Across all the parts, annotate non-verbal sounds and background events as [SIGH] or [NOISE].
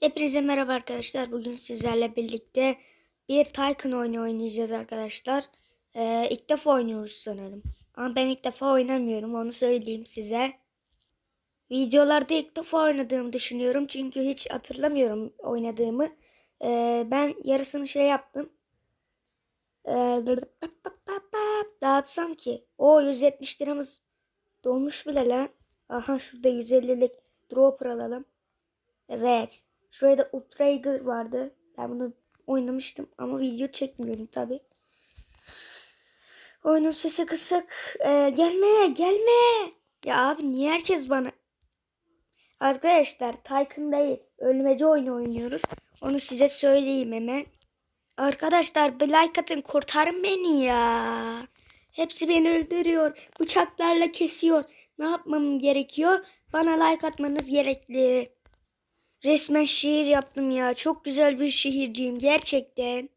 Hepinize merhaba arkadaşlar. Bugün sizlerle birlikte bir Tycoon oyunu oynayacağız arkadaşlar. Ee, ilk defa oynuyoruz sanırım. Ama ben ilk defa oynamıyorum onu söyleyeyim size. Videolarda ilk defa oynadığımı düşünüyorum. Çünkü hiç hatırlamıyorum oynadığımı. Ee, ben yarısını şey yaptım. Ee, ne yapsam ki? O 170 liramız dolmuş bile lan. Aha şurada 150'lik dropper alalım. Evet. Şuraya da Uprager vardı. Ben bunu oynamıştım ama video çekmiyorum tabi. Oyunun sesi kısık. Ee, gelme gelme. Ya abi niye herkes bana... Arkadaşlar Tycoon değil. Ölmece oyunu oynuyoruz. Onu size söyleyeyim hemen. Arkadaşlar bir like atın kurtarın beni ya. Hepsi beni öldürüyor. Bıçaklarla kesiyor. Ne yapmam gerekiyor? Bana like atmanız gerekli. Resmen şiir yaptım ya. Çok güzel bir şehirciyim gerçekten.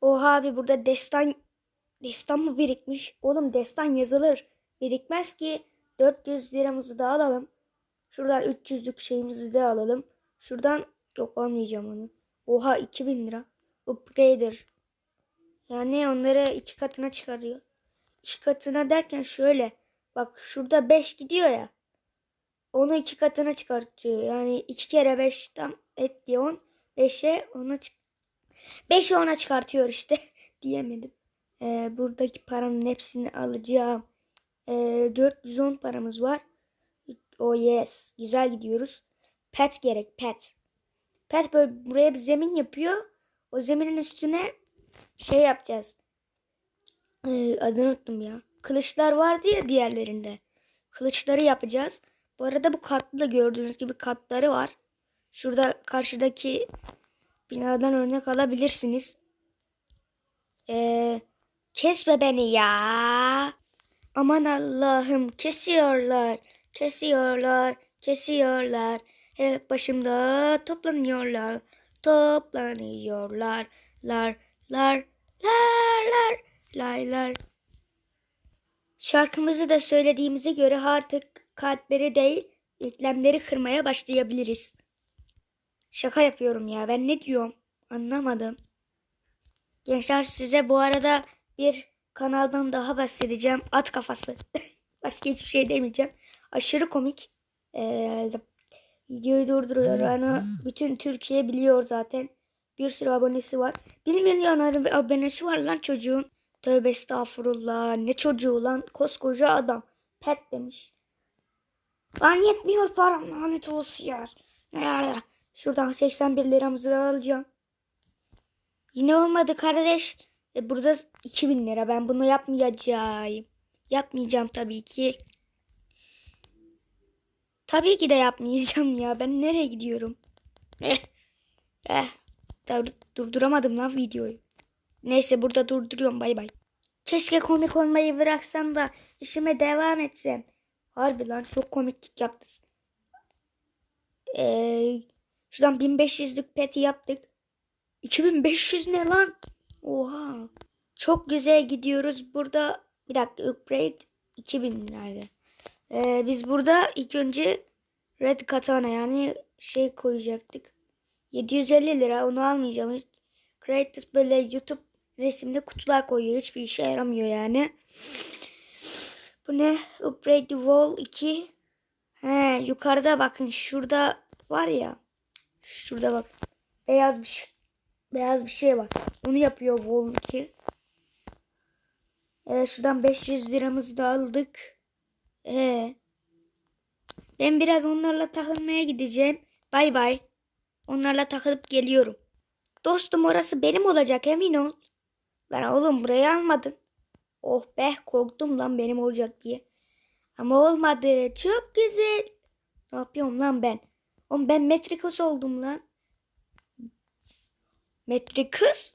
Oha abi burada destan destan mı birikmiş? Oğlum destan yazılır. Birikmez ki 400 liramızı da alalım. Şuradan 300'lük şeyimizi de alalım. Şuradan yok almayacağım onu. Oha 2000 lira. Upgrader. Yani onları iki katına çıkarıyor. İki katına derken şöyle. Bak şurada 5 gidiyor ya. Onu iki katına çıkartıyor. Yani iki kere beş tam etti on. Beşe ona çık 5'e ona çıkartıyor işte. [LAUGHS] Diyemedim. Ee, buradaki paranın hepsini alacağım. Ee, 410 paramız var. Oh yes. Güzel gidiyoruz. Pet gerek. Pet. Pet böyle buraya bir zemin yapıyor. O zeminin üstüne şey yapacağız. Ee, adını unuttum ya. Kılıçlar vardı ya diğerlerinde. Kılıçları yapacağız. Bu arada bu katlı da gördüğünüz gibi katları var. Şurada karşıdaki binadan örnek alabilirsiniz. Ee, kesme beni ya. Aman Allah'ım kesiyorlar. Kesiyorlar. Kesiyorlar. Hep başımda toplanıyorlar. Toplanıyorlar. Lar lar lar lar laylar. Şarkımızı da söylediğimize göre artık kalpleri değil yüklemleri kırmaya başlayabiliriz. Şaka yapıyorum ya ben ne diyorum anlamadım. Gençler size bu arada bir kanaldan daha bahsedeceğim. At kafası. [LAUGHS] Başka hiçbir şey demeyeceğim. Aşırı komik. Ee, videoyu durduruyor. Yani bütün Türkiye biliyor zaten. Bir sürü abonesi var. 1 milyon abonesi var lan çocuğun. Tövbe estağfurullah. Ne çocuğu lan. Koskoca adam. Pet demiş. Lan yetmiyor param. Lanet olsun ya. Şuradan 81 liramızı da alacağım. Yine olmadı kardeş. E burada 2000 lira. Ben bunu yapmayacağım. Yapmayacağım tabii ki. Tabii ki de yapmayacağım ya. Ben nereye gidiyorum? Eh. Eh. Durduramadım lan videoyu. Neyse burada durduruyorum. Bay bay. Keşke komik olmayı bıraksam da işime devam etsem. Harbi lan çok komiklik yaptın. Ee, şuradan 1500'lük peti yaptık. 2500 ne lan? Oha. Çok güzel gidiyoruz. Burada bir dakika upgrade 2000 liraydı. Ee, biz burada ilk önce red katana yani şey koyacaktık. 750 lira onu almayacağım. Hiç Creators böyle YouTube resimli kutular koyuyor. Hiçbir işe yaramıyor yani. Bu ne? Upgrade the Wall 2. He, yukarıda bakın şurada var ya. Şurada bak. Beyaz bir şey. Beyaz bir şey var. Onu yapıyor Wall 2. Evet şuradan 500 liramızı da aldık. Ee, ben biraz onlarla takılmaya gideceğim. Bay bay. Onlarla takılıp geliyorum. Dostum orası benim olacak emin ol. Lan oğlum burayı almadın. Oh be korktum lan benim olacak diye. Ama olmadı. Çok güzel. Ne yapıyorum lan ben? Oğlum ben Metrikus oldum lan. Metrikus?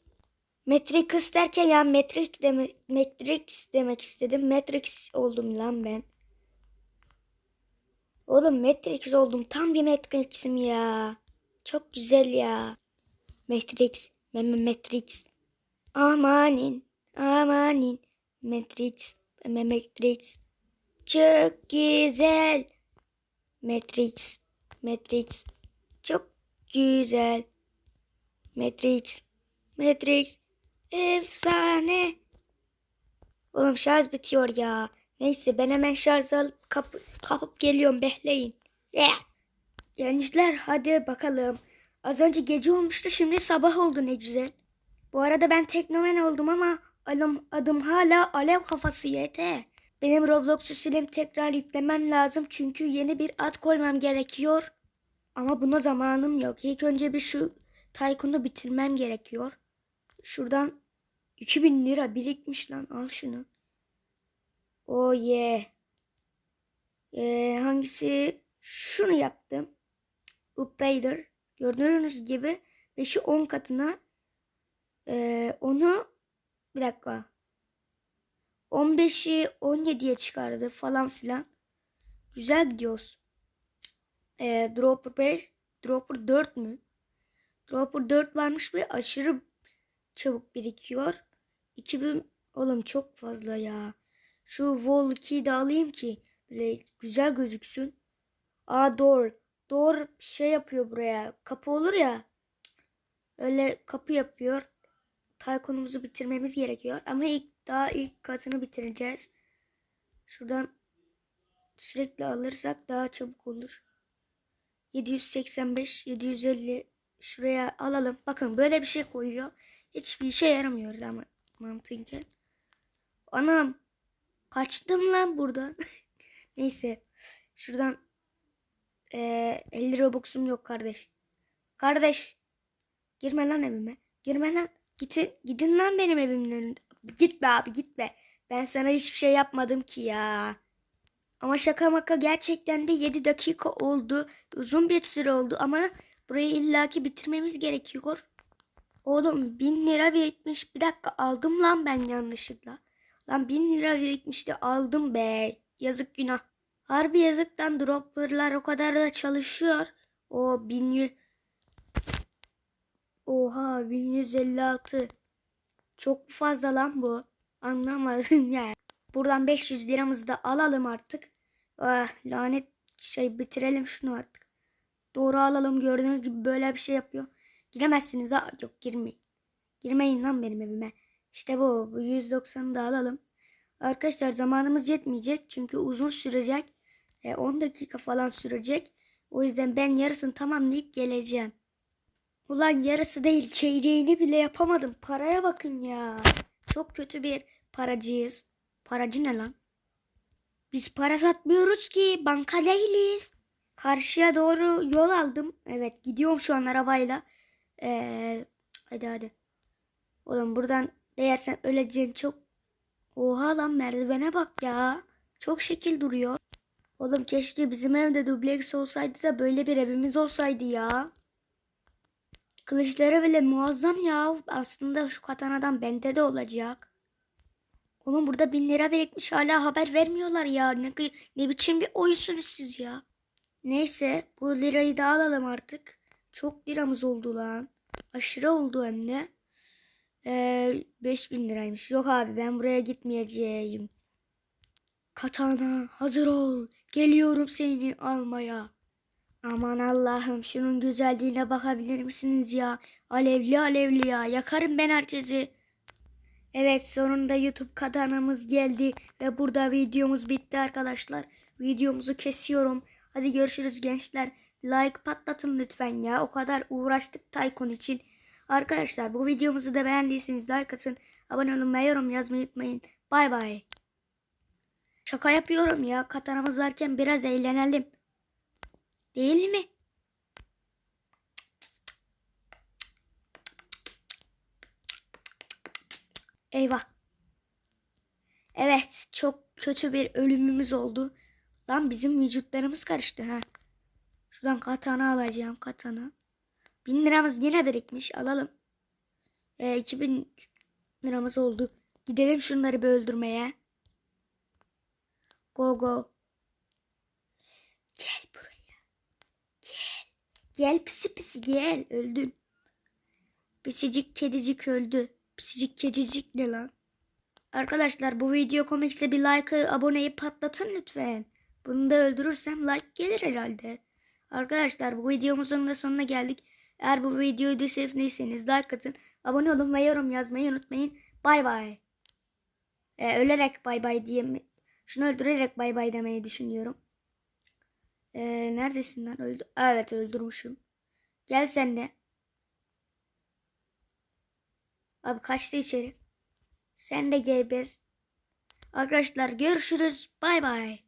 Metrikus derken ya Matrix demek, Matrix demek istedim. Matrix oldum lan ben. Oğlum Matrix oldum. Tam bir Matrix'im ya. Çok güzel ya. Matrix. Matrix. Amanin. Amanin. Matrix. Matrix. Çok güzel. Matrix. Matrix. Çok güzel. Matrix. Matrix. Efsane. Oğlum şarj bitiyor ya. Neyse ben hemen şarj alıp kapı, kapıp geliyorum bekleyin. Yeah. Gençler hadi bakalım. Az önce gece olmuştu şimdi sabah oldu ne güzel. Bu arada ben teknomen oldum ama adım, adım hala alev kafası YT. Benim Roblox'u silip tekrar yüklemem lazım çünkü yeni bir ad koymam gerekiyor. Ama buna zamanım yok. İlk önce bir şu Tycoon'u bitirmem gerekiyor. Şuradan 2000 lira birikmiş lan al şunu. Oh yeah. Ee, hangisi? Şunu yaptım. Upgrader. Gördüğünüz gibi 5'i 10 katına ee, onu bir dakika. 15'i 17'ye çıkardı falan filan. Güzel gidiyoruz. Ee, Dropper 5, Dropper 4 mü? Dropper 4 varmış ve aşırı çabuk birikiyor. 2000 oğlum çok fazla ya. Şu Wall 2'yi de alayım ki böyle güzel gözüksün. Aa doğru. Doğru şey yapıyor buraya. Kapı olur ya. Öyle kapı yapıyor. Taykonumuzu bitirmemiz gerekiyor. Ama ilk daha ilk katını bitireceğiz. Şuradan sürekli alırsak daha çabuk olur. 785, 750 şuraya alalım. Bakın böyle bir şey koyuyor. Hiçbir işe yaramıyor ama mantıken. Anam kaçtım lan buradan. [LAUGHS] Neyse şuradan ee, 50 robuxum yok kardeş. Kardeş girme lan evime. Girme lan. Gidin, gidin lan benim evimin önünde. Gitme abi gitme. Ben sana hiçbir şey yapmadım ki ya. Ama şaka maka gerçekten de 7 dakika oldu. Uzun bir süre oldu ama burayı illaki bitirmemiz gerekiyor. Oğlum 1000 lira birikmiş. Bir dakika aldım lan ben yanlışlıkla. Lan 1000 lira birikmişti aldım be. Yazık günah. Harbi yazıktan dropperlar o kadar da çalışıyor. O 1100 Oha 1156. Çok fazla lan bu. Anlamadım [LAUGHS] yani. Buradan 500 liramızı da alalım artık. Ah lanet şey bitirelim şunu artık. Doğru alalım gördüğünüz gibi böyle bir şey yapıyor. Giremezsiniz ha. Yok girmeyin. Girmeyin lan benim evime. İşte bu. Bu 190'ı da alalım. Arkadaşlar zamanımız yetmeyecek. Çünkü uzun sürecek. E, 10 dakika falan sürecek. O yüzden ben yarısını tamamlayıp geleceğim. Ulan yarısı değil çeyreğini bile yapamadım. Paraya bakın ya. Çok kötü bir paracıyız. Paracı ne lan? Biz para satmıyoruz ki. Banka değiliz. Karşıya doğru yol aldım. Evet gidiyorum şu an arabayla. Ee, hadi hadi. Oğlum buradan değersen öleceksin çok. Oha lan merdivene bak ya. Çok şekil duruyor. Oğlum keşke bizim evde dubleks olsaydı da böyle bir evimiz olsaydı ya. Kılıçları bile muazzam ya. Aslında şu katanadan bende de olacak. Oğlum burada bin lira birikmiş hala haber vermiyorlar ya. Ne, ne biçim bir oyunsunuz siz ya. Neyse bu lirayı da alalım artık. Çok liramız oldu lan. Aşırı oldu hem de. Ee, 5000 liraymış. Yok abi ben buraya gitmeyeceğim. Katana hazır ol. Geliyorum seni almaya. Aman Allah'ım şunun güzelliğine bakabilir misiniz ya? Alevli alevli ya. Yakarım ben herkesi. Evet sonunda YouTube kanalımız geldi ve burada videomuz bitti arkadaşlar. Videomuzu kesiyorum. Hadi görüşürüz gençler. Like patlatın lütfen ya. O kadar uğraştık Tycoon için. Arkadaşlar bu videomuzu da beğendiyseniz like atın. Abone olun ve yorum yazmayı unutmayın. Bay bay. Şaka yapıyorum ya. Katanamız varken biraz eğlenelim. Değil mi? Eyvah. Evet, çok kötü bir ölümümüz oldu. Lan bizim vücutlarımız karıştı ha. Şuradan katana alacağım katana. Bin liramız yine birikmiş alalım. E, 2000 liramız oldu. Gidelim şunları bir öldürmeye. Go go. Gel. Gel. Pisi pisi gel. Öldün. Pisicik kedicik öldü. Pisicik kedicik ne lan? Arkadaşlar bu video komikse bir like, aboneyi patlatın lütfen. Bunu da öldürürsem like gelir herhalde. Arkadaşlar bu videomuzun da sonuna geldik. Eğer bu videoyu sevdiyseniz like atın. Abone olun ve yorum yazmayı unutmayın. Bay bay. Ee, ölerek bay bay diye? Şunu öldürerek bay bay demeyi düşünüyorum. Ee, neredesin lan? Öldü. Evet öldürmüşüm. Gel sen de. Abi kaçtı içeri. Sen de geber. Arkadaşlar görüşürüz. Bay bay.